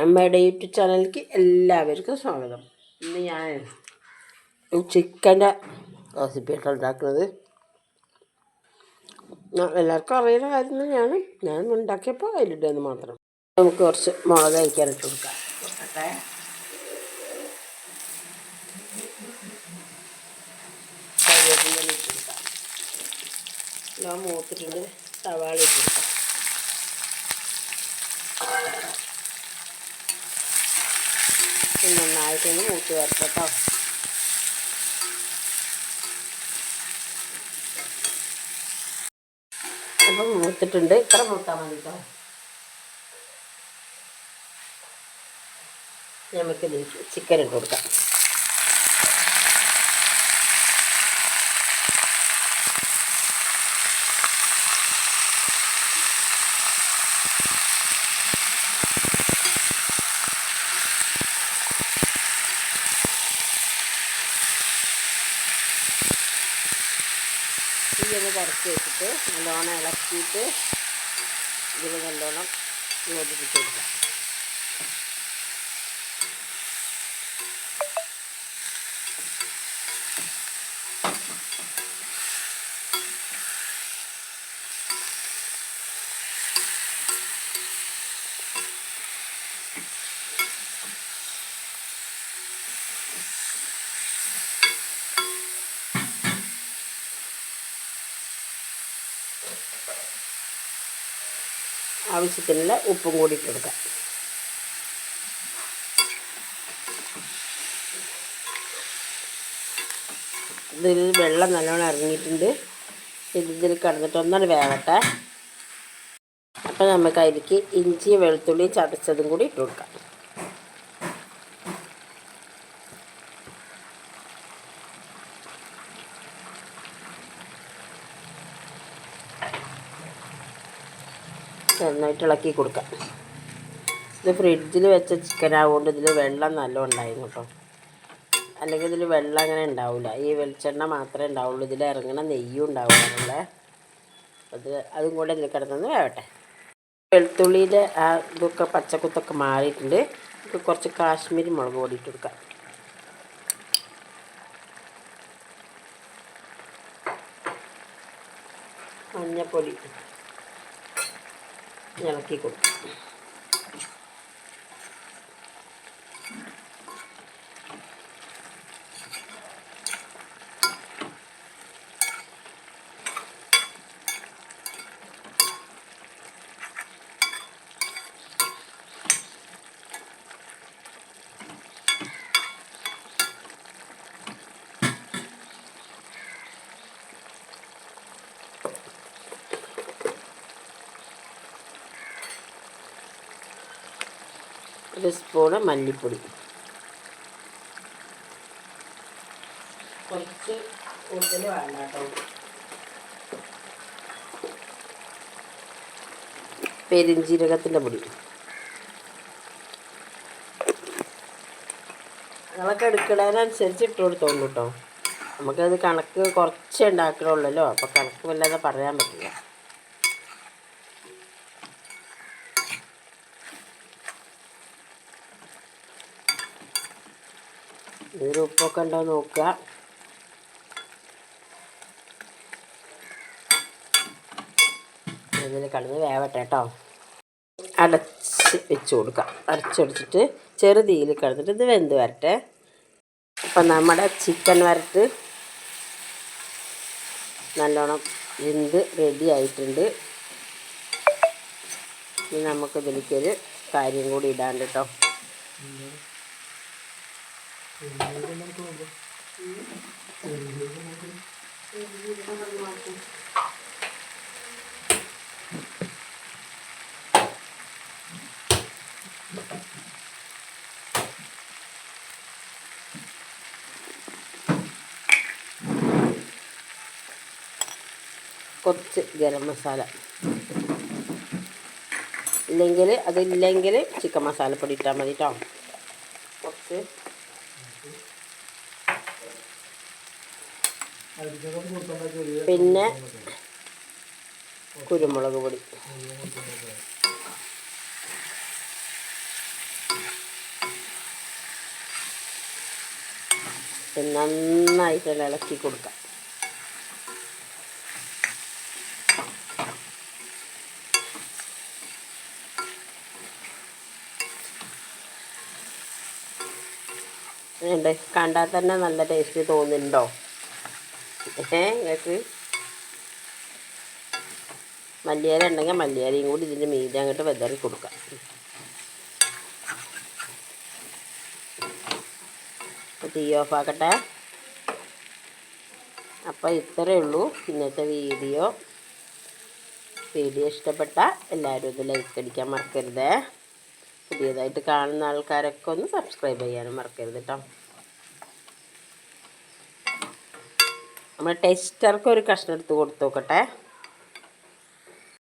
അമ്മയുടെ യൂട്യൂബ് ചാനലിലേക്ക് എല്ലാവർക്കും സ്വാഗതം. ഇന്ന് ഞാൻ ചിക്കന്റെ റെസിപ്പിയായിട്ടാണ് ഉണ്ടാക്കുന്നത്. എല്ലാവർക്കും അറിയുന്ന കാര്യം തന്നെയാണ്. ഞാൻ ഉണ്ടാക്കിയപ്പോൾ അതിലിടുന്നത് മാത്രം. നമുക്ക് കുറച്ച് മുളക് അയക്കാനിട്ട് കൊടുക്കാം. കൊടുക്കട്ടെ. കറിവേപ്പില ഇട്ട് കൊടുക്കാം. എല്ലാം മൂത്തിട്ടുണ്ട്. സവാള ഇട്ട് കൊടുക്കാം. ഇത് നന്നായിട്ടൊന്ന് മൂത്ത് വരട്ടെ കേട്ടോ അപ്പം മൂത്തിട്ടുണ്ട്. ഇത്ര മൂത്താൽ മതി കേട്ടോ നമുക്ക് ചിക്കൻ ഇട്ട് കൊടുക്കാം. തീയൊന്ന് കറക്കി വെച്ചിട്ട് നല്ലോണം ഇളക്കിയിട്ട് ഇതിൽ നല്ലോണം യോജിപ്പിച്ച് കൊടുക്കാം. ആവശ്യത്തിനുള്ള ഉപ്പും കൂടി ഇട്ട് കൊടുക്കാം. ഇതിൽ വെള്ളം നല്ലോണം ഇറങ്ങിയിട്ടുണ്ട്. ഇത് ഇതിൽ കിടന്നിട്ട് ഒന്നാണ് വേവട്ടെ. അപ്പം നമുക്ക് അതിലേക്ക് ഇഞ്ചി വെളുത്തുള്ളി ചതച്ചതും കൂടി ഇട്ട് കൊടുക്കാം. നന്നായിട്ട് ഇളക്കി കൊടുക്കാം. ഇത് ഫ്രിഡ്ജിൽ വെച്ച ചിക്കൻ ആവുകൊണ്ട് ഇതിൽ വെള്ളം നല്ല ഉണ്ടായിരുന്നു കേട്ടോ. അല്ലെങ്കിൽ ഇതിൽ വെള്ളം അങ്ങനെ ഉണ്ടാവില്ല ഈ വെളിച്ചെണ്ണ മാത്രമേ ഉണ്ടാവുള്ളൂ. ഇതിൽ ഇറങ്ങണ നെയ്യും ഉണ്ടാവുള്ളൂ. അത് അതും കൂടെ ഇതിൽ കിടന്നു വേവട്ടെ. വെളുത്തുള്ളിയുടെ ആ ഇതൊക്കെ പച്ചക്കുത്തൊക്കെ മാറിയിട്ടുണ്ട്. ഇത് കുറച്ച് കാശ്മീരി മുളക് പൊടി ഇട്ട് കൊടുക്കാം. മഞ്ഞപ്പൊടി. ഇളക്കി കൊടുക്കും ഒരു സ്പൂണ് മല്ലിപ്പൊടി. കുറച്ച് കൂടുതൽ വേണ്ട കേട്ടോ. പെരിഞ്ജീരകത്തിന്റെ പൊടി. നിങ്ങളൊക്കെ എടുക്കണതിനനുസരിച്ച് ഇട്ട് കൊടുത്തോളൂ കേട്ടോ. നമുക്കത് കണക്ക് കുറച്ച് ഉണ്ടാക്കണുള്ളല്ലോ അപ്പോൾ കണക്ക് വല്ലാതെ പറയാൻ പറ്റില്ല. ഇതിൽ ഉപ്പൊക്കെ ഉണ്ടോ നോക്കുക. ഇതിൽ വേവട്ടെ കേട്ടോ. അടച്ച് വെച്ച് കൊടുക്കാം. അടച്ചടിച്ചിട്ട് ചെറുതീയിൽ കിടന്നിട്ട് ഇത് വെന്ത് വരട്ടെ. അപ്പം നമ്മുടെ ചിക്കൻ വരട്ട് നല്ലോണം വെന്ത് റെഡി ആയിട്ടുണ്ട്. ഇനി നമുക്ക് ഇതിലേക്കൊരു കാര്യം കൂടി ഇടാണ്ട് കേട്ടോ. കുറച്ച് ഗരം മസാല. ഇല്ലെങ്കിൽ അതില്ലെങ്കിൽ ചിക്കൻ മസാലപ്പൊടി ഇട്ടാൽ മതി കേട്ടോ കുറച്ച് പിന്നെ കുരുമുളക് പൊടി. നന്നായിട്ട് ഇളക്കി കൊടുക്കാം. കണ്ടാൽ തന്നെ നല്ല ടേസ്റ്റ് തോന്നുന്നുണ്ടോ? നിങ്ങൾക്ക് മല്ലിയില ഉണ്ടെങ്കിൽ മല്ലിയിലയും കൂടി ഇതിന്റെ മീതെ അങ്ങോട്ട് വെതറി കൊടുക്കാം. തീ ഓഫ് ആക്കട്ടെ. അപ്പോൾ ഇത്രയേ ഉള്ളൂ. ഇന്നത്തെ വീഡിയോ. വീഡിയോ ഇഷ്ടപ്പെട്ട എല്ലാവരും ഇത് ലൈക്ക് അടിക്കാൻ മറക്കരുതേ. പുതിയതായിട്ട് കാണുന്ന ആൾക്കാരൊക്കെ ഒന്ന് സബ്സ്ക്രൈബ് ചെയ്യാനും മറക്കരുത് കേട്ടോ നമ്മുടെ ടെസ്റ്റർക്ക് ഒരു കഷ്ണം എടുത്ത് കൊടുത്തു നോക്കട്ടെ.